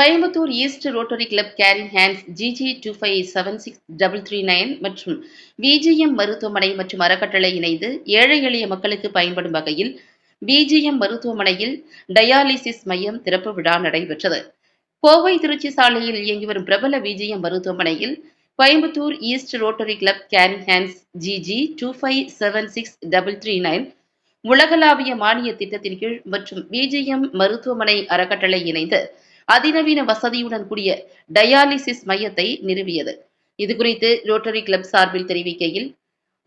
Coimbatore east rotary club caring hands GG two five seven six double three nine மற்றும் PGM மருத்துவமனை மற்றும் அறக்கட்டளை இணைந்து ஏழை எளிய மக்களுக்கு பயன்படும் வகையில் பிஜிஎம் மருத்துவமனையில் டயாலிசிஸ் மையம் திறப்பு விழா நடைபெற்றது. கோவை திருச்சி சாலையில் இயங்கி வரும் பிரபல பிஜிஎம் மருத்துவமனையில் Coimbatore east rotary club caring hands GG two five seven six double three nine உலகளாவிய மானிய திட்டத்தின் கீழ் மற்றும் பிஜிஎம் மருத்துவமனை அறக்கட்டளை இணைந்து அதிநவீன வசதியுடன் கூடிய டயாலிசிஸ் மையத்தை நிறுவியது. இதுகுறித்து ரோட்டரி கிளப் சார்பில் தெரிவிக்கையில்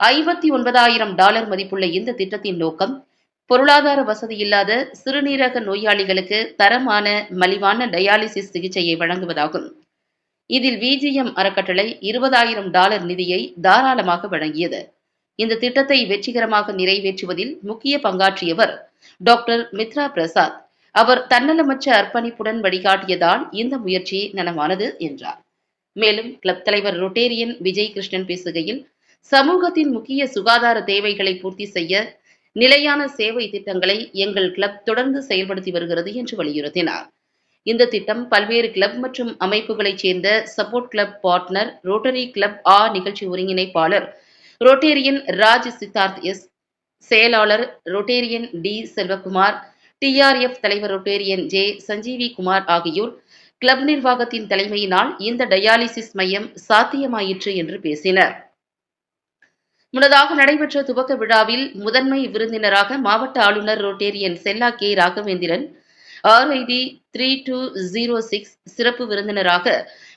ஐம்பத்தி ஒன்பதாயிரம் டாலர் மதிப்புள்ள இந்த திட்டத்தின் நோக்கம் பொருளாதார வசதி இல்லாத சிறுநீரக நோயாளிகளுக்கு தரமான மலிவான டயாலிசிஸ் சிகிச்சையை வழங்குவதாகும். இதில் விஜிஎம் அறக்கட்டளை இருபதாயிரம் டாலர் நிதியை தாராளமாக வழங்கியது. இந்த திட்டத்தை வெற்றிகரமாக நிறைவேற்றுவதில் முக்கிய பங்காற்றியவர் டாக்டர் மித்ரா பிரசாத். அவர் தன்னலமற்ற அர்ப்பணிப்புடன் வழிகாட்டியதால் இந்த முயற்சி நனவானது என்றார். மேலும் கிளப் தலைவர் ரொட்டேரியன் விஜய் கிருஷ்ணன் பேசுகையில் சமூகத்தின் முக்கிய சுகாதார தேவைகளை பூர்த்தி செய்ய நிலையான சேவை திட்டங்களை எங்கள் கிளப் தொடர்ந்து செயல்படுத்தி வருகிறது என்று வலியுறுத்தினார். இந்த திட்டம் பல்வேறு கிளப் மற்றும் அமைப்புகளைச் சேர்ந்த support club partner Rotary club ஆ நிகழ்ச்சி ஒருங்கிணைப்பாளர் ரோட்டேரியன் ராஜ் சித்தார்த் எஸ் செயலாளர் ரோட்டேரியன் டி செல்வகுமார் டிஆர்எஃப் தலைவர் ரொட்டேரியன் ஜே. சஞ்சீவி குமார் ஆகியோர் கிளப் நிர்வாகத்தின் தலைமையினால் இந்த டயாலிசிஸ் மையம் சாத்தியமாயிற்று என்று பேசினர். முன்னதாக நடைபெற்ற துவக்க விழாவில் முதன்மை விருந்தினராக மாவட்ட ஆளுநர் rotarian Chella K. Raghavendran RID three two zero six சிறப்பு விருந்தினராக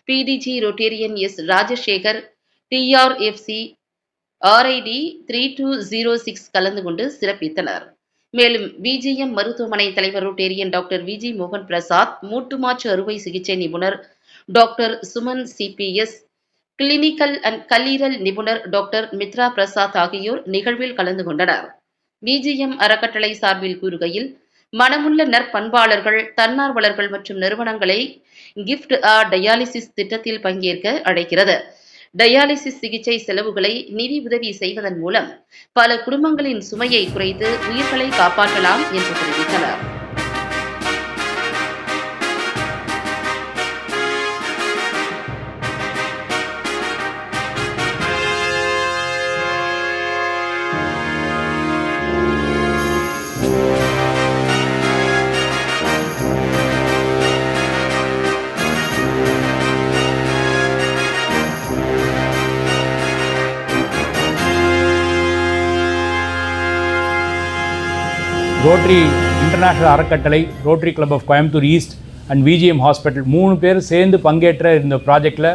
PDG rotarian S. Rajasekar TRFC RID three two zero six கலந்து கொண்டு சிறப்பித்தனர். மேலும் விஜிஎம் மருத்துவமனை தலைவர் ரொட்டேரியன் டாக்டர் விஜி மோகன் பிரசாத் மூட்டுமாற்று அறுவை சிகிச்சை நிபுணர் doctor Suman CBS clinical and கல்லீரல் நிபுணர் டாக்டர் மித்ரா பிரசாத் ஆகியோர் நிகழ்வில் கலந்து கொண்டனர். பிஜிஎம் அறக்கட்டளை சார்பில் கூறுகையில் மனமுள்ள நற்பண்பாளர்கள் தன்னார்வலர்கள் மற்றும் நிறுவனங்களை கிஃப்ட் ஆ டயாலிசிஸ் திட்டத்தில் பங்கேற்க அழைக்கிறது. டயாலிசிஸ் சிகிச்சை செலவுகளை நிதி உதவி செய்வதன் மூலம் பல குடும்பங்களின் சுமையை குறைத்து உயிர்களை காப்பாற்றலாம் என்று தெரிவித்தனர். ரோட்ரி இன்டர்நேஷ்னல் அறக்கட்டளை rotary club of Coimbatore east and VGM hospital மூணு பேர் சேர்ந்து பங்கேற்ற இந்த ப்ராஜெக்டில்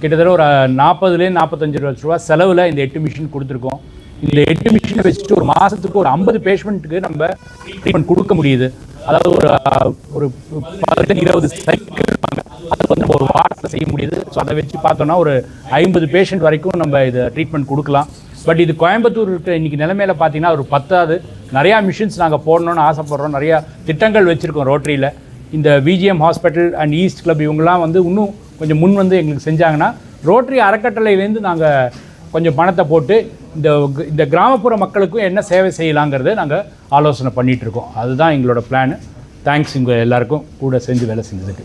கிட்டத்தட்ட ஒரு நாற்பதுலேருந்து நாற்பத்தஞ்சு லட்ச ரூபா செலவில் இந்த எட்டு மிஷின் கொடுத்துருக்கோம். இந்த எட்டு மிஷினை வச்சுட்டு ஒரு மாதத்துக்கு ஒரு ஐம்பது பேஷண்ட்டுக்கு நம்ம ட்ரீட்மெண்ட் கொடுக்க முடியுது. அதாவது ஒரு ஒரு பதினஞ்சு இருபது சைக்கிள் அது வந்து ஒரு வாரத்தில் செய்ய முடியுது. ஸோ அதை வச்சு பார்த்தோன்னா ஒரு ஐம்பது பேஷண்ட் வரைக்கும் நம்ம இதை ட்ரீட்மெண்ட் கொடுக்கலாம். பட் இது கோயம்புத்தூர் இருக்கிற இன்றைக்கி நிலமையில பார்த்தீங்கன்னா ஒரு பத்தாவது நிறையா மிஷின்ஸ் நாங்கள் போடணும்னு ஆசைப்பட்றோம். நிறையா திட்டங்கள் வச்சுருக்கோம் ரோட்டரியில் இந்த VGM hospital and east club இவங்கெல்லாம் வந்து இன்னும் கொஞ்சம் முன் வந்து எங்களுக்கு செஞ்சாங்கன்னா ரோட்டரி அறக்கட்டளையிலேருந்து நாங்கள் கொஞ்சம் பணத்தை போட்டு இந்த இந்த கிராமப்புற மக்களுக்கும் என்ன சேவை செய்யலாங்கிறத நாங்கள் ஆலோசனை பண்ணிகிட்டு இருக்கோம். அதுதான் எங்களோட பிளான் தேங்க்ஸ் இங்கே எல்லாருக்கும். கூட செஞ்சு வேலை செஞ்சதுக்கு.